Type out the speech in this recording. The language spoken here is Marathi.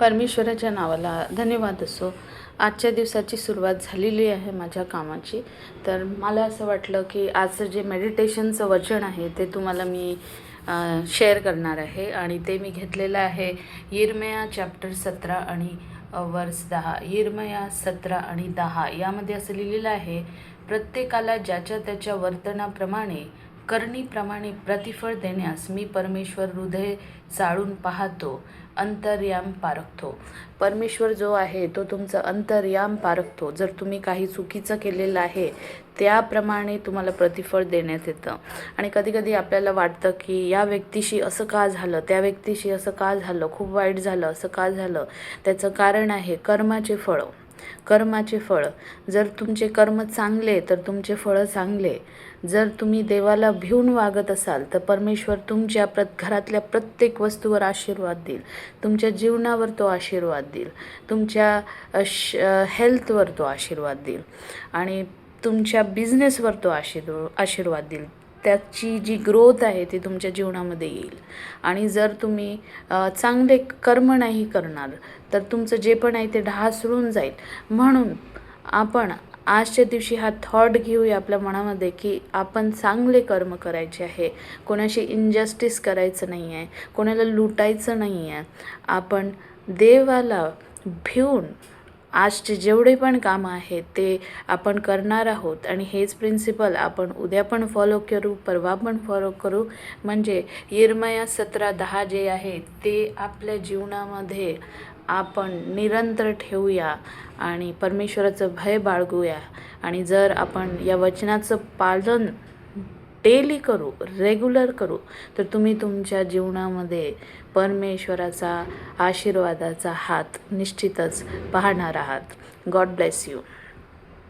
परमेश्वराच्या नावाला धन्यवाद असो. आजच्या दिवसाची सुरुवात झालेली आहे माझ्या कामाची. तर मला असं वाटलं की आजचं जे मेडिटेशनचं वचन आहे ते तुम्हाला मी शेअर करणार आहे. आणि ते मी घेतलेलं आहे यिरमया चॅप्टर सतरा आणि वर्स दहा. यिरमया सतरा आणि दहा. यामध्ये असं लिहिलेलं आहे प्रत्येकाला ज्याच्या त्याच्या वर्तनाप्रमाणे करणीप्रमाणे प्रतिफळ देण्यास मी परमेश्वर हृदय चाळून पाहतो अंतर्याम पारखतो. परमेश्वर जो आहे तो तुमचं अंतर्याम पारखतो. जर तुम्ही काही चुकीचं केलेलं आहे त्याप्रमाणे तुम्हाला प्रतिफळ देण्यात येतं. आणि कधीकधी आपल्याला वाटतं की या व्यक्तीशी असं का झालं त्या व्यक्तीशी असं का झालं खूप वाईट झालं असं का झालं त्याचं कारण आहे कर्माचे फळं. कर्माचे फळ. जर तुमचे कर्म चांगले तर तुमचे फळं चांगले. जर तुम्ही देवाला भिवून वागत असाल तर परमेश्वर तुमच्या प्र घरातल्या प्रत्येक वस्तूवर आशीर्वाद देईल. तुमच्या जीवनावर तो आशीर्वाद देईल. तुमच्या श हेल्थवर तो आशीर्वाद देईल. आणि तुमच्या बिझनेसवर तो आशीर्व आशीर्वाद देईल. त्याची जी ग्रोथ आहे ती तुमच्या जीवनामध्ये येईल. आणि जर तुम्ही चांगले कर्म नाही करणार तर तुमचं जे पण आहे ते ढासळून जाईल. म्हणून आपण आजच्या दिवशी हा थॉट घेऊया आपल्या मनामध्ये की आपण चांगले कर्म करायचे आहे. कोणाशी इनजस्टिस करायचं नाही आहे. कोणाला लुटायचं नाही आहे. आपण देवाला भिवून आजचे जेवढे पण कामं आहेत ते आपण करणार आहोत. आणि हेच प्रिन्सिपल आपण उद्या पण फॉलो करू परवा पण फॉलो करू. म्हणजे येरमया सतरा दहा जे आहे ते आपल्या जीवनामध्ये आपण निरंतर ठेवूया आणि परमेश्वराचं भय बाळगूया. आणि जर आपण या वचनाचं पालन डेली करू रेग्युलर करू तर तुम्ही तुमच्या जीवनामध्ये परमेश्वराचा आशीर्वादाचा हात निश्चितच पाहणार आहात. God bless you